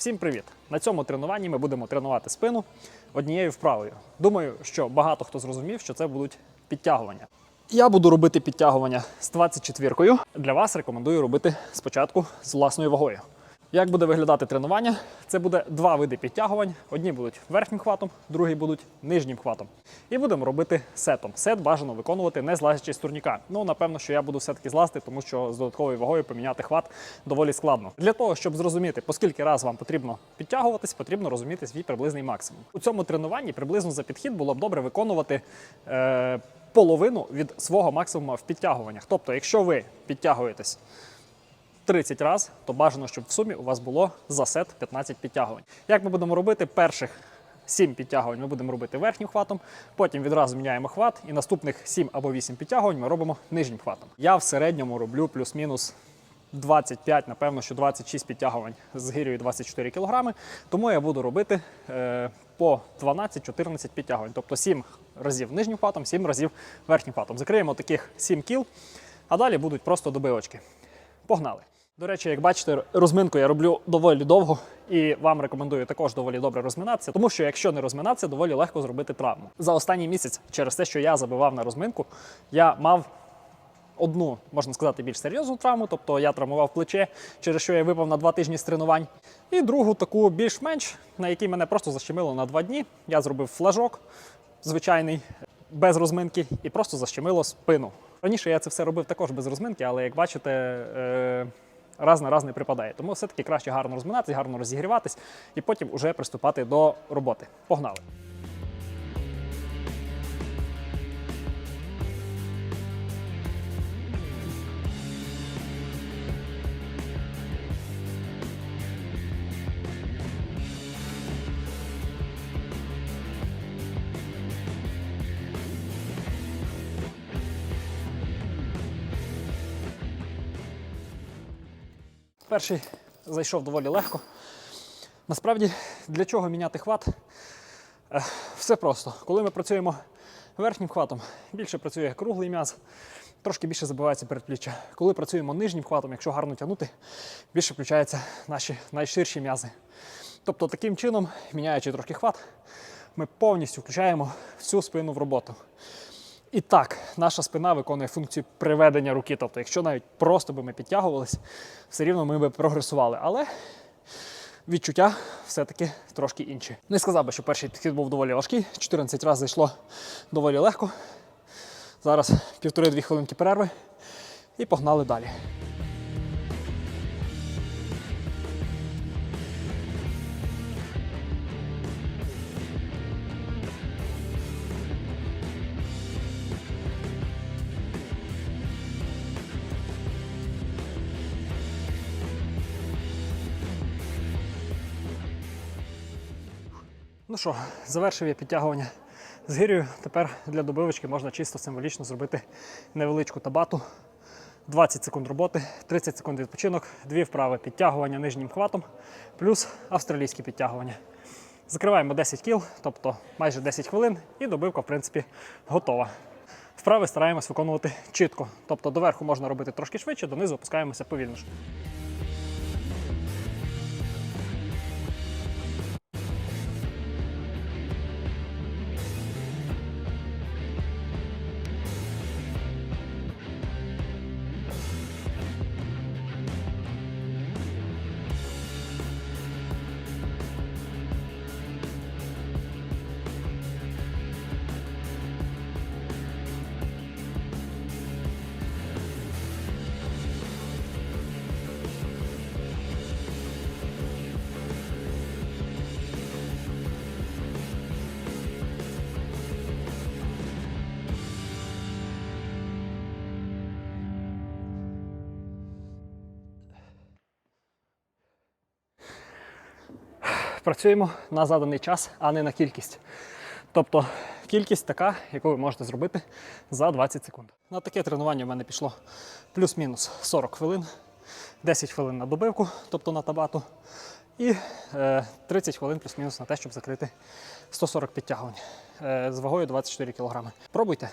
Всім привіт! На цьому тренуванні ми будемо тренувати спину однією вправою. Думаю, що багато хто зрозумів, що це будуть підтягування. Я буду робити підтягування з 24-кою. Для вас рекомендую робити спочатку з власною вагою. Як буде виглядати тренування? Це буде два види підтягувань. Одні будуть верхнім хватом, другі будуть нижнім хватом. І будемо робити сетом. Сет бажано виконувати не злазячи з турніка. Ну, напевно, що я буду все-таки злазити, тому що з додатковою вагою поміняти хват доволі складно. Для того, щоб зрозуміти, по скільки раз вам потрібно підтягуватись, потрібно розуміти свій приблизний максимум. У цьому тренуванні приблизно за підхід було б добре виконувати. Е- Половину від свого максимуму в підтягуваннях. Тобто, якщо ви підтягуєтесь 30 разів, то бажано, щоб в сумі у вас було за сет 15 підтягувань. Як ми будемо робити? Перших 7 підтягувань ми будемо робити верхнім хватом, потім відразу міняємо хват, і наступних 7 або 8 підтягувань ми робимо нижнім хватом. Я в середньому роблю плюс-мінус 25, напевно, що 26 підтягувань з гирею 24 кг, тому я буду робити е, по 12-14 підтягувань, тобто 7 разів нижнім хватом, 7 разів верхнім хватом. Закриємо таких 7 кіл, а далі будуть просто добивочки. Погнали! До речі, як бачите, розминку я роблю доволі довго і вам рекомендую також доволі добре розминатися, тому що якщо не розминатися, доволі легко зробити травму. За останній місяць, через те, що я забивав на розминку, я мав одну, можна сказати, більш серйозну травму, тобто я травмував плече, через що я випав на два тижні з тренувань. І другу таку більш-менш, на якій мене просто защемило на два дні. Я зробив флажок звичайний, без розминки, і просто защемило спину. Раніше я це все робив також без розминки, але як бачите. Раз на раз не припадає. Тому все-таки краще гарно розминатися, гарно розігріватись і потім уже приступати до роботи. Погнали! Перший зайшов доволі легко. Насправді, для чого міняти хват? Е, Все просто. Коли ми працюємо верхнім хватом, більше працює круглий м'яз, трошки більше забивається передпліччя. Коли працюємо нижнім хватом, якщо гарно тягнути, більше включаються наші найширші м'язи. Тобто таким чином, міняючи трошки хват, ми повністю включаємо всю спину в роботу. І так, наша спина виконує функцію приведення руки. Тобто, якщо навіть просто би ми підтягувалися, все рівно ми би прогресували. Але відчуття все-таки трошки інші. Не сказав би, що перший підхід був доволі важкий. 14 разів зайшло доволі легко. Зараз півтори-дві хвилинки перерви і погнали далі. Ну що, завершив я підтягування з гирею. Тепер для добивочки можна чисто символічно зробити невеличку табату. 20 секунд роботи, 30 секунд відпочинок, дві вправи підтягування нижнім хватом, плюс австралійські підтягування. Закриваємо 10 кіл, тобто майже 10 хвилин, і добивка, в принципі, готова. Вправи стараємось виконувати чітко. Тобто доверху можна робити трошки швидше, донизу опускаємося повільніше. Працюємо на заданий час, а не на кількість. Тобто кількість така, яку ви можете зробити за 20 секунд. На таке тренування в мене пішло плюс-мінус 40 хвилин, 10 хвилин на добивку, тобто на табату, і е, 30 хвилин плюс-мінус на те, щоб закрити 140 підтягувань е, з вагою 24 кг. Пробуйте.